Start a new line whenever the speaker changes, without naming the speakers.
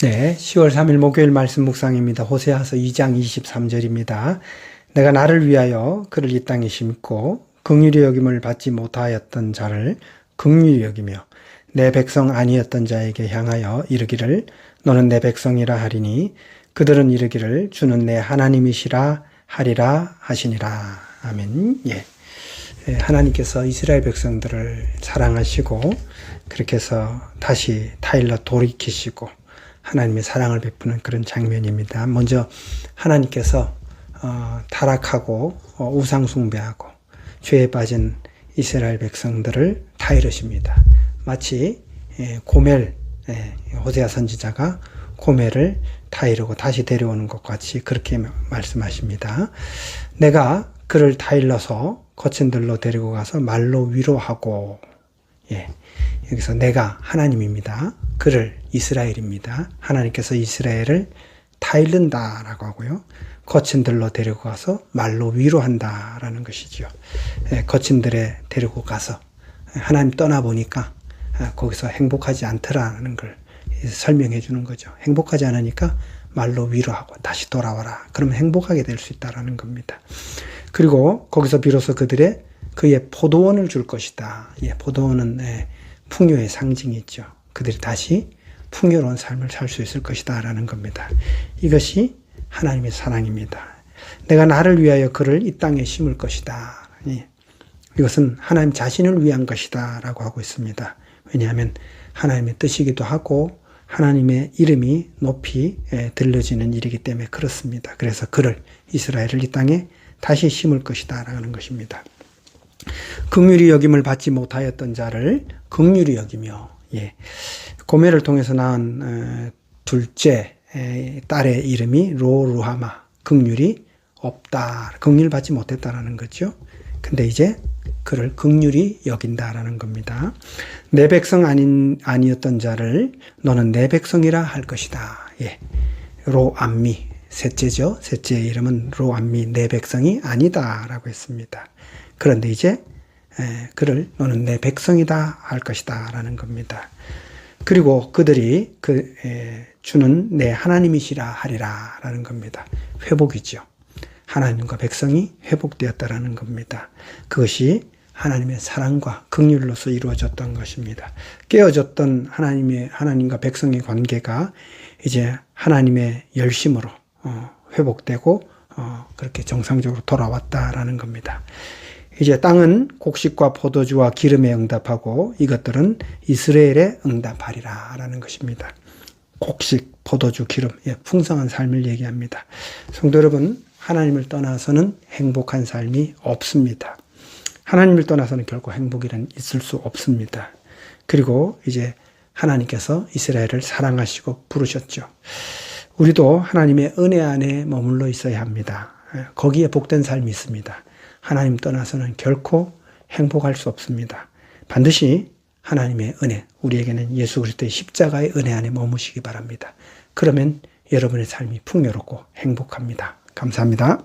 네, 10월 3일 목요일 말씀 묵상입니다. 호세아서 2장 23절입니다. 내가 나를 위하여 그를 이 땅에 심고 긍휼히 여김을 받지 못하였던 자를 긍휼히 여기며 내 백성 아니었던 자에게 향하여 이르기를 너는 내 백성이라 하리니 그들은 이르기를 주는 내 하나님이시라 하리라 하시니라. 아멘. 예. 예, 하나님께서 이스라엘 백성들을 사랑하시고 그렇게 해서 다시 타일러 돌이키시고 하나님의 사랑을 베푸는 그런 장면입니다. 먼저 하나님께서 어, 타락하고 어, 우상 숭배하고 죄에 빠진 이스라엘 백성들을 타이르십니다. 마치 예, 고멜 예, 호세아 선지자가 고멜을 타이르고 다시 데려오는 것 같이 그렇게 말씀하십니다. 내가 그를 타일러서 거친 들로 데리고 가서 말로 위로하고 예. 여기서 내가 하나님입니다. 그를 이스라엘입니다. 하나님께서 이스라엘을 타일른다 라고 하고요. 거친 들로 데리고 가서 말로 위로한다 라는 것이죠. 예, 거친 들에 데리고 가서 하나님 떠나 보니까 아, 거기서 행복하지 않더라는 걸 설명해 주는 거죠. 행복하지 않으니까 말로 위로하고 다시 돌아와라. 그러면 행복하게 될 수 있다라는 겁니다. 그리고 거기서 비로소 그들의 그의 포도원을 줄 것이다. 예, 포도원은 예, 풍요의 상징이죠. 그들이 다시 풍요로운 삶을 살 수 있을 것이다. 라는 겁니다. 이것이 하나님의 사랑입니다. 내가 나를 위하여 그를 이 땅에 심을 것이다. 예, 이것은 하나님 자신을 위한 것이다. 라고 하고 있습니다. 왜냐하면 하나님의 뜻이기도 하고 하나님의 이름이 높이 예, 들려지는 일이기 때문에 그렇습니다. 그래서 그를 이스라엘을 이 땅에 다시 심을 것이다 라는 것입니다. 극률이 여김을 받지 못하였던 자를 극률이 여기며 예. 고매를 통해서 낳은 어, 둘째 딸의 이름이 로루하마 극률이 없다. 극률 받지 못했다라는 거죠. 근데 이제 그를 극률이 여긴다라는 겁니다. 내 백성 아닌 아니었던 자를 너는 내 백성이라 할 것이다. 예. 로암미 셋째죠. 셋째의 이름은 로암미 내 백성이 아니다라고 했습니다. 그런데 이제 그를 너는 내 백성이다 할 것이다 라는 겁니다. 그리고 그들이 그 주는 내 하나님이시라 하리라 라는 겁니다. 회복이죠. 하나님과 백성이 회복되었다라는 겁니다. 그것이 하나님의 사랑과 긍휼로서 이루어졌던 것입니다. 깨어졌던 하나님의 하나님과 백성의 관계가 이제 하나님의 열심으로 어, 회복되고 어, 그렇게 정상적으로 돌아왔다라는 겁니다. 이제 땅은 곡식과 포도주와 기름에 응답하고 이것들은 이스라엘에 응답하리라 라는 것입니다. 곡식, 포도주, 기름, 예, 풍성한 삶을 얘기합니다. 성도 여러분, 하나님을 떠나서는 행복한 삶이 없습니다. 하나님을 떠나서는 결코 행복이란 있을 수 없습니다. 그리고 이제 하나님께서 이스라엘을 사랑하시고 부르셨죠. 우리도 하나님의 은혜 안에 머물러 있어야 합니다. 거기에 복된 삶이 있습니다. 하나님 떠나서는 결코 행복할 수 없습니다. 반드시 하나님의 은혜, 우리에게는 예수 그리스도의 십자가의 은혜 안에 머무시기 바랍니다. 그러면 여러분의 삶이 풍요롭고 행복합니다. 감사합니다.